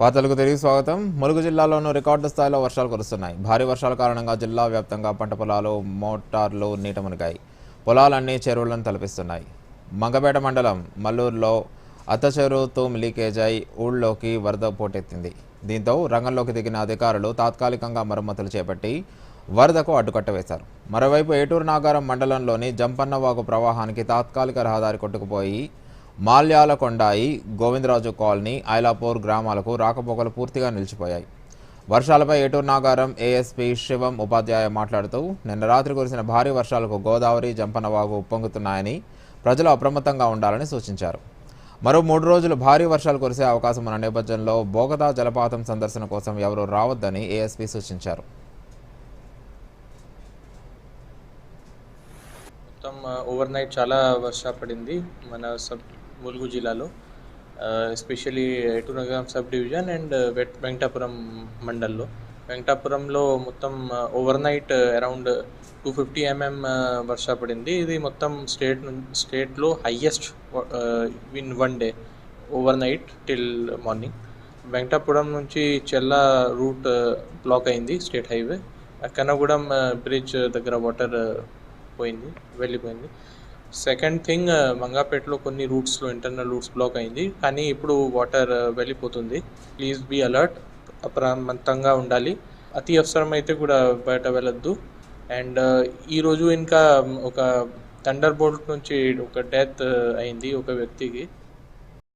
వార్తలకు తిరిగి స్వాగతం. ములుగు జిల్లాలోనూ రికార్డు స్థాయిలో వర్షాలు కురుస్తున్నాయి. భారీ వర్షాల కారణంగా జిల్లా వ్యాప్తంగా పంట పొలాలు మోటార్లు నీట మునిగాయి. పొలాలన్నీ చెరువులను తలపిస్తున్నాయి. మంగపేట మండలం మల్లూరులో అత్తచెరు తూమ్ లీకేజ్ అయి ఊళ్ళోకి వరద పోటెత్తింది. దీంతో రంగంలోకి దిగిన అధికారులు తాత్కాలికంగా మరమ్మతులు చేపట్టి వరదకు అడ్డుకట్ట వేశారు. మరోవైపు ఏటూరు నాగారం మండలంలోని జంపన్నవాగు ప్రవాహానికి తాత్కాలిక రహదారి కొట్టుకుపోయి మాల్యాల కొండాయి గోవిందరాజు కాలనీ ఐలాపూర్ గ్రామాలకు రాకపోకలు పూర్తిగా నిలిచిపోయాయి. వర్షాలపై ఏటూరు నాగారం ఏఎస్పీ శివం ఉపాధ్యాయ మాట్లాడుతూ నిన్న రాత్రి కురిసిన భారీ వర్షాలకు గోదావరి జంపనవాగు ఉప్పొంగుతున్నాయని ప్రజలు అప్రమత్తంగా ఉండాలని సూచించారు. మరో మూడు రోజులు భారీ వర్షాలు కురిసే అవకాశం ఉన్న నేపథ్యంలో బోగదా జలపాతం సందర్శన కోసం ఎవరూ రావద్దని ఏఎస్పీ సూచించారు. మొత్తం ఓవర్ నైట్ చాలా వర్ష పడింది. మన సబ్ ములుగు జిల్లాలో especially Eturunagaram sub division and wet Venkatapuram మండల్లో. వెంకటాపురంలో మొత్తం over night around two fifty mm వర్ష పడింది. ఇది మొత్తం స్టేట్ స్టేట్లో highest in one day over night till morning Venkatapuram నుంచి చెల్ల రూట్ బ్లాక్ uh, అయింది స్టేట్ హైవే కన్నగూడెం బ్రిడ్జ్ దగ్గర వాటర్ uh, పోయింది వెళ్ళిపోయింది. సెకండ్ థింగ్ మంగాపేటలో కొన్ని రూట్స్లో ఇంటర్నల్ రూట్స్ బ్లాక్ అయింది. కానీ ఇప్పుడు వాటర్ uh, వెళ్ళిపోతుంది. ప్లీజ్ బీ అలర్ట్ అప్రమత్తంగా ఉండాలి. అతి అవసరం అయితే కూడా బయట వెళ్ళొద్దు. అండ్ uh, ఈరోజు ఇంకా ఒక థండర్ బోల్ట్ నుంచి ఒక డెత్ uh, అయింది ఒక వ్యక్తికి.